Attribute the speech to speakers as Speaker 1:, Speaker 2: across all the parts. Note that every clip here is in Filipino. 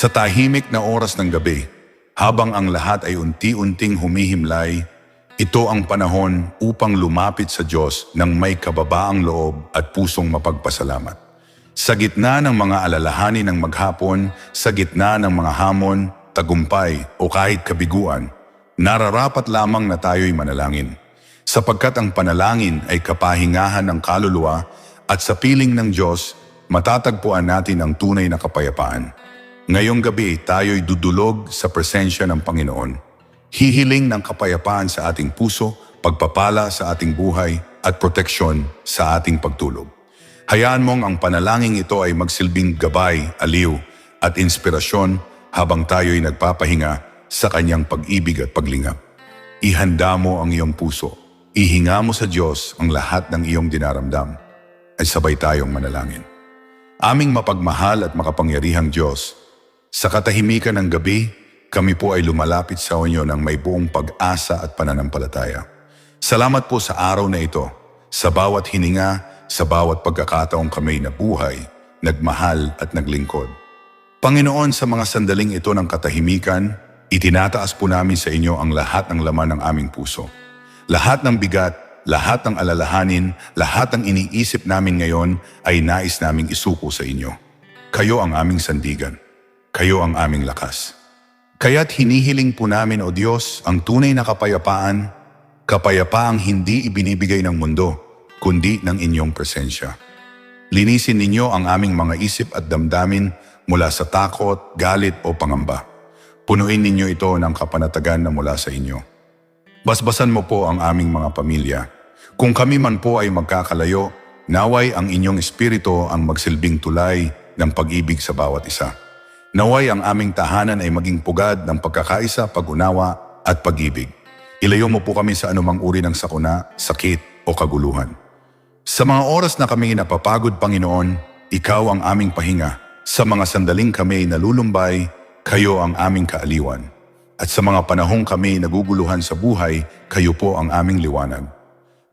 Speaker 1: Sa tahimik na oras ng gabi, habang ang lahat ay unti-unting humihimlay, ito ang panahon upang lumapit sa Diyos ng may kababaang loob at pusong mapagpasalamat. Sa gitna ng mga alalahanin ng maghapon, sa gitna ng mga hamon, tagumpay o kahit kabiguan, nararapat lamang na tayo'y manalangin. Sapagkat ang panalangin ay kapahingahan ng kaluluwa at sa piling ng Diyos, matatagpuan natin ang tunay na kapayapaan. Ngayong gabi, tayo'y dudulog sa presensya ng Panginoon. Hihiling ng kapayapaan sa ating puso, pagpapala sa ating buhay at proteksyon sa ating pagtulog. Hayaan mong ang panalangin ito ay magsilbing gabay, aliw at inspirasyon habang tayo'y nagpapahinga sa kanyang pag-ibig at paglingap. Ihanda mo ang iyong puso. Ihinga mo sa Diyos ang lahat ng iyong dinaramdam. Ay sabay tayong manalangin. Aming mapagmahal at makapangyarihang Diyos, sa katahimikan ng gabi, kami po ay lumalapit sa inyo ng may buong pag-asa at pananampalataya. Salamat po sa araw na ito, sa bawat hininga, sa bawat pagkakataong kami nabuhay, nagmahal at naglingkod. Panginoon, sa mga sandaling ito ng katahimikan, itinataas po namin sa inyo ang lahat ng laman ng aming puso. Lahat ng bigat, lahat ng alalahanin, lahat ng iniisip namin ngayon ay nais naming isuko sa inyo. Kayo ang aming sandigan. Kayo ang aming lakas. Kaya't hinihiling po namin, O Diyos, ang tunay na kapayapaan, kapayapaang hindi ibinibigay ng mundo, kundi ng inyong presensya. Linisin ninyo ang aming mga isip at damdamin mula sa takot, galit o pangamba. Punuin ninyo ito ng kapanatagan na mula sa inyo. Basbasan mo po ang aming mga pamilya. Kung kami man po ay magkakalayo, naway ang inyong espiritu ang magsilbing tulay ng pag-ibig sa bawat isa. Naway ang aming tahanan ay maging pugad ng pagkakaisa, pag-unawa at pag-ibig. Ilayo mo po kami sa anumang uri ng sakuna, sakit o kaguluhan. Sa mga oras na kami napapagod, Panginoon, Ikaw ang aming pahinga. Sa mga sandaling kami nalulumbay, kayo ang aming kaaliwan. At sa mga panahong kami naguguluhan sa buhay, kayo po ang aming liwanag.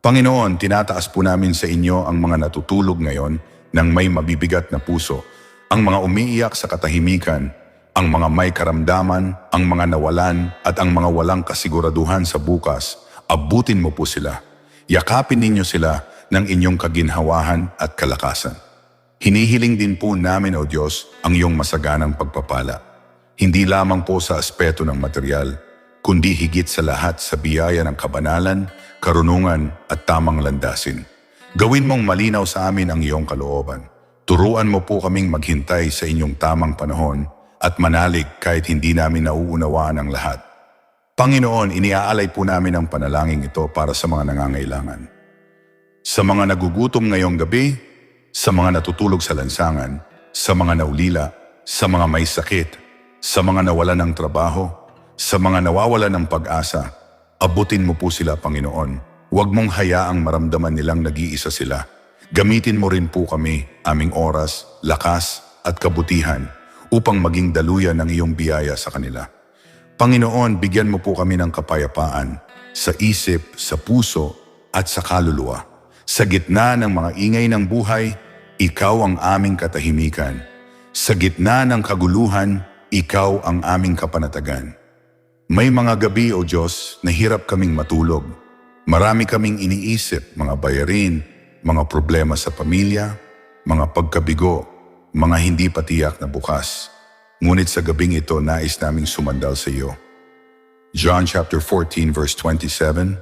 Speaker 1: Panginoon, tinataas po namin sa inyo ang mga natutulog ngayon ng may mabibigat na puso, ang mga umiiyak sa katahimikan, ang mga may karamdaman, ang mga nawalan at ang mga walang kasiguraduhan sa bukas, abutin mo po sila. Yakapin ninyo sila ng inyong kaginhawahan at kalakasan. Hinihiling din po namin, O Diyos, ang iyong masaganang pagpapala. Hindi lamang po sa aspeto ng material, kundi higit sa lahat sa biyaya ng kabanalan, karunungan at tamang landasin. Gawin mong malinaw sa amin ang iyong kalooban. Turuan mo po kaming maghintay sa inyong tamang panahon at manalig kahit hindi namin nauunawaan ang lahat. Panginoon, iniaalay po namin ang panalangin ito para sa mga nangangailangan. Sa mga nagugutom ngayong gabi, sa mga natutulog sa lansangan, sa mga naulila, sa mga may sakit, sa mga nawalan ng trabaho, sa mga nawawalan ng pag-asa, abutin mo po sila, Panginoon. Huwag mong hayaang maramdaman nilang nag-iisa sila. Gamitin mo rin po kami, aming oras, lakas at kabutihan upang maging daluyan ng iyong biyaya sa kanila. Panginoon, bigyan mo po kami ng kapayapaan sa isip, sa puso at sa kaluluwa. Sa gitna ng mga ingay ng buhay, ikaw ang aming katahimikan. Sa gitna ng kaguluhan, ikaw ang aming kapanatagan. May mga gabi, O Diyos, na hirap kaming matulog. Marami kaming iniisip, mga bayarin, mga problema sa pamilya, mga pagkabigo, mga hindi patiyak na bukas. Ngunit sa gabing ito, nais naming sumandal sa iyo. John chapter 14 verse 27,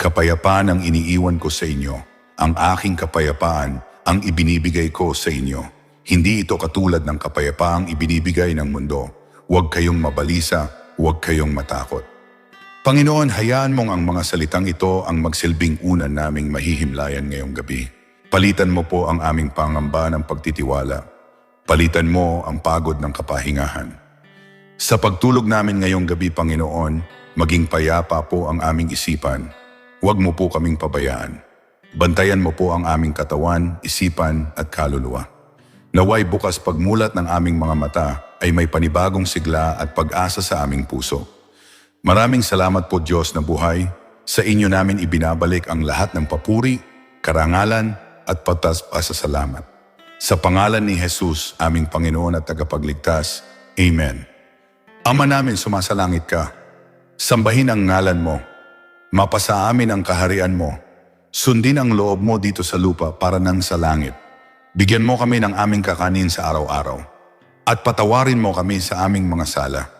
Speaker 1: Kapayapaan ang iniiwan ko sa inyo, ang aking kapayapaan ang ibinibigay ko sa inyo. Hindi ito katulad ng kapayapaang ibinibigay ng mundo. Huwag kayong mabalisa, huwag kayong matakot. Panginoon, hayaan mong ang mga salitang ito ang magsilbing unan naming mahihimlayan ngayong gabi. Palitan mo po ang aming pangamba ng pagtitiwala. Palitan mo ang pagod ng kapahingahan. Sa pagtulog namin ngayong gabi, Panginoon, maging payapa po ang aming isipan. Huwag mo po kaming pabayaan. Bantayan mo po ang aming katawan, isipan at kaluluwa. Naway bukas pagmulat ng aming mga mata ay may panibagong sigla at pag-asa sa aming puso. Maraming salamat po Diyos na buhay. Sa inyo namin ibinabalik ang lahat ng papuri, karangalan at patas pasasalamat. Sa pangalan ni Jesus, aming Panginoon at tagapagligtas, Amen. Ama namin sumasalangit ka. Sambahin ang ngalan mo. Mapasa amin ang kaharian mo. Sundin ang loob mo dito sa lupa para nang sa langit. Bigyan mo kami ng aming kakanin sa araw-araw. At patawarin mo kami sa aming mga sala.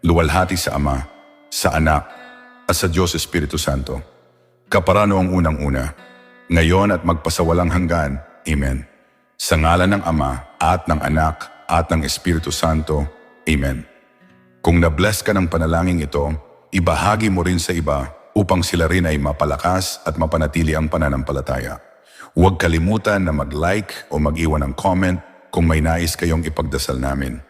Speaker 1: Luwalhati sa Ama, sa Anak, at sa Diyos Espiritu Santo. Kaparano ang unang-una, ngayon at magpasawalang hanggan. Amen. Sa ngalan ng Ama, at ng Anak, at ng Espiritu Santo. Amen. Kung na-bless ka ng panalangin ito, ibahagi mo rin sa iba upang sila rin ay mapalakas at mapanatili ang pananampalataya. Huwag kalimutan na mag-like o mag-iwan ng comment kung may nais kayong ipagdasal namin